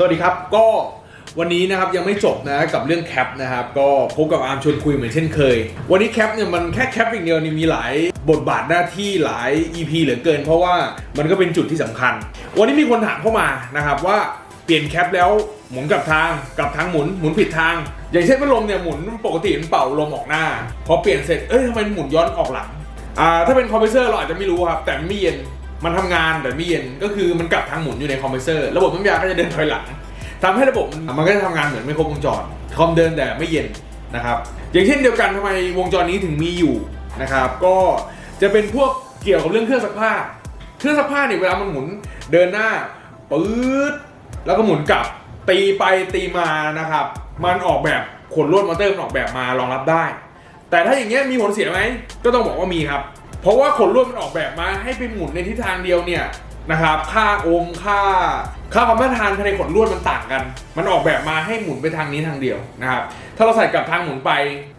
สวัสดีครับก็วันนี้นะครับยังไม่จบนะกับเรื่องแคปนะครับก็พบกับอาร์มชวนคุยเหมือนเช่นเคย วันนี้แคปเนี่ยมันแค่แคปอย่างเดียวนี่มีหลายบทบาทหน้าที่หลาย EP เหลือเกิน เพราะว่ามันก็เป็นจุดที่สำคัญ วันนี้มีคนถามเข้ามานะครับว่าเปลี่ยนแคปแล้วหมุนกลับทางกลับทางหมุนหมุนผิดทาง อย่างเช่นพัดลมเนี่ยหมุนปกติมันเป่าลมออกหน้าพอเปลี่ยนเสร็จเอ้ยทำไมหมุนย้อนออกหลังอ่าถ้าเป็นคอมเพรสเซอร์เราอาจจะไม่รู้ครับแต่ไม่เย็น มันทำงานแต่ไม่เย็นก็คือมันกลับทางหมุนอยู่ในคอมเพรสเซอร์ระบบน้ำยาก็จะเดินถอยหลังทำให้ระบบมันก็จะทำงานเหมือนไม่ครบวงจรคอมเดินแต่ไม่เย็นนะครับอย่างเช่นเดียวกันทำไมวงจรนี้ถึงมีอยู่นะครับก็จะเป็นพวกเกี่ยวกับเรื่องเครื่องซักผ้า เครื่องซักผ้าเนี่ยเวลามันหมุนเดินหน้าปื๊ดแล้วก็หมุนกลับตีไปตีมานะครับ มันออกแบบขนลวดมอเตอร์มันออกแบบมารองรับได้ แต่ถ้าอย่างเงี้ยมีผลเสียไหมก็ต้องบอกว่ามีครับ เพราะว่าขนลวดมันออกแบบมาให้ไปหมุนในทิศทางเดียวเนี่ยนะครับ ค่าโอห์มค่า ค่าความต้านทานภายในขนลวดมันต่างกัน มันออกแบบมาให้หมุนไปทางนี้ทางเดียวนะครับ ถ้าเราใส่กลับทางหมุนไป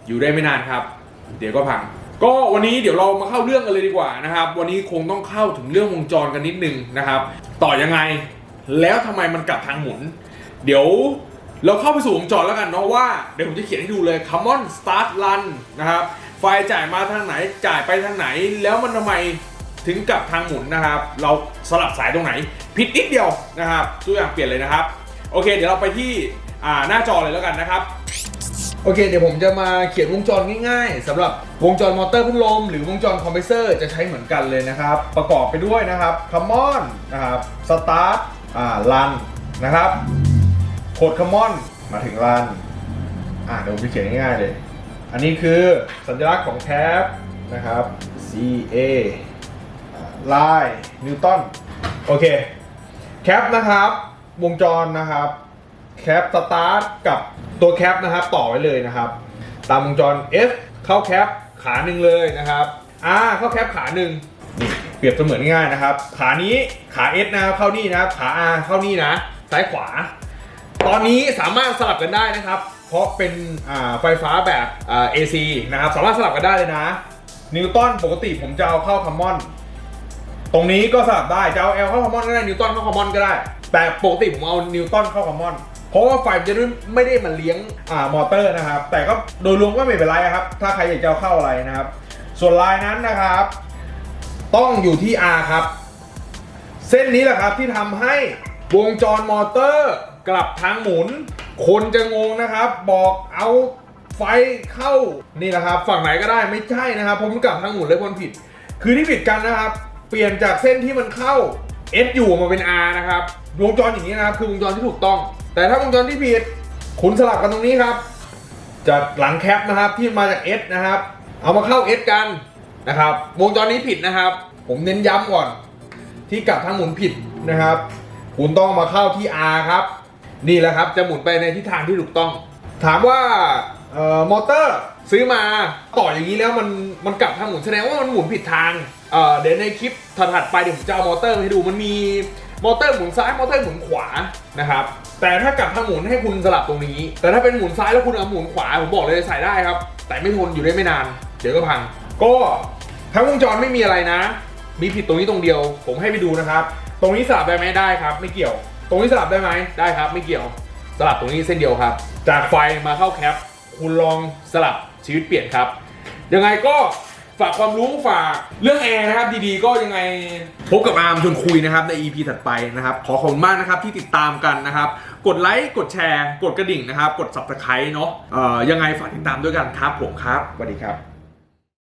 อยู่ได้ไม่นานครับ เดี๋ยวก็พัง ก็วันนี้เดี๋ยวเรามาเข้าเรื่องกันเลยดีกว่านะครับ วันนี้คงต้องเข้าถึงเรื่องวงจรกันนิดนึงนะครับ ต่อยังไง แล้วทำไมมันกลับทางหมุน เดี๋ยว เราเข้าไปสู่วงจรแล้วกันเนาะว่า เดี๋ยวผมจะเขียนให้ดูเลย common start run นะครับ ไฟจ่ายมาทางไหนจ่ายไปทางไหน แล้วมันทำไมถึงกลับทางหมุนนะครับ เราสลับสายตรงไหน ผิดนิดเดียวนะครับตัวอย่างเปลี่ยนเลยนะครับ โอเค เดี๋ยวเราไปที่หน้าจอเลยแล้วกันนะครับโอเค เดี๋ยวผมจะมาเขียนวงจรง่ายๆสำหรับวงจรมอเตอร์พัดลมหรือวงจรคอมเพรสเซอร์จะใช้เหมือนกันเลยนะครับ ประกอบไปด้วยนะครับ common นะครับ start อ่า run นะครับ โคด common มาถึง run อ่าเดี๋ยวผมเขียนง่ายๆเลย อันนี้คือสัญลักษณ์ของแคปนะครับ C A ลายนิวตันโอเคแคปนะครับ วงจรนะครับ แคปสตาร์ทกับตัวแคปนะครับ ต่อไว้เลยนะครับ ตามวงจร F เข้าแคปขาหนึ่งเลยนะครับ R เข้าแคปขาหนึ่งนี่เปรียบเสมือนง่ายๆนะครับ ขานี้ขา S นะครับเข้านี่นะครับขา R เข้านี่นะ ซ้ายขวา ตอนนี้สามารถสลับกันได้นะครับ เพราะเป็นไฟฟ้าแบบอ่า AC นะครับสามารถสลับกันได้เลยนะ นิวตันปกติผมจะเอาเข้าคัมมอน ตรงนี้ก็สลับได้จะเอา L เข้าคอมมอนก็ได้นิวตันเข้าคอมมอนก็ได้ แต่ปกติผมเอานิวตันเข้าคอมมอนเพราะว่าไฟจะไม่ได้มาเลี้ยงอ่ามอเตอร์นะครับ แต่ก็โดยรวมก็ไม่เป็นไรครับ ถ้าใครอยากจะเอาเข้าอะไรนะครับ ส่วนลายนั้นนะครับ ต้องอยู่ที่ R ครับ เส้นนี้แหละครับที่ทำให้วงจรมอเตอร์ กลับทางหมุน คนจะงงนะครับ บอกเอาไฟเข้านี่แหละครับ ฝั่งไหนก็ได้ไม่ใช่นะครับผมนกลับทางหมุนเลยคนผิด คือที่ผิดกันนะครับ เปลี่ยนจากเส้นที่มันเข้า S อยู่มาเป็น R นะครับวงจรอย่างนี้นะครับคือวงจรที่ถูกต้อง แต่ถ้าวงจรที่ผิดคุณสลับกันตรงนี้ครับ จากหลังแคปนะครับที่มาจาก S นะครับ เอามาเข้า S กันนะครับ วงจรนี้ผิดนะครับ ผมเน้นย้ำก่อน ที่กลับทางหมุนผิดนะครับ คุณต้องมาเข้าที่ R ครับ นี่แหละครับจะหมุนไปในทิศทางที่ถูกต้อง ถามว่าเอ่อมอเตอร์ซื้อมาต่ออย่างนี้แล้วมันมันกลับทางหมุนแสดงว่ามันหมุนผิดทางเอ่อเดี๋ยวในคลิปถัดๆไปเดี๋ยวผมจะเอามอเตอร์มาให้ดูมันมีมอเตอร์หมุนซ้ายมอเตอร์หมุนขวานะครับแต่ถ้ากลับทางหมุนให้คุณสลับตรงนี้ แต่ถ้าเป็นหมุนซ้ายแล้วคุณเอาหมุนขวาผมบอกเลยใส่ได้ครับ แต่ไม่ทนอยู่ได้ไม่นาน เดี๋ยวก็พัง ก็ทั้งวงจรไม่มีอะไรนะ มีผิดตรงนี้ตรงเดียว ผมให้ไปดูนะครับ ตรงนี้สลับได้ไหมได้ครับ ไม่เกี่ยว ตรงนี้สลับได้ไหมได้ครับ ไม่เกี่ยวสลับตรงนี้เส้นเดียวครับ จากไฟมาเข้าแคปคุณลองสลับชีวิตเปลี่ยนครับ ยังไงก็ฝากความรู้ฝากเรื่องแอร์นะครับ ดีๆ ก็ยังไงพบกับอาร์มชวนคุยนะครับใน EP ถัดไปนะครับ ขอขอบคุณมากนะครับที่ติดตามกันนะครับ กดไลค์กดแชร์ กดกระดิ่งนะครับ กด subscribe เนาะเอ่อยังไงฝากติดตามด้วยกันครับผมครับสวัสดีครับ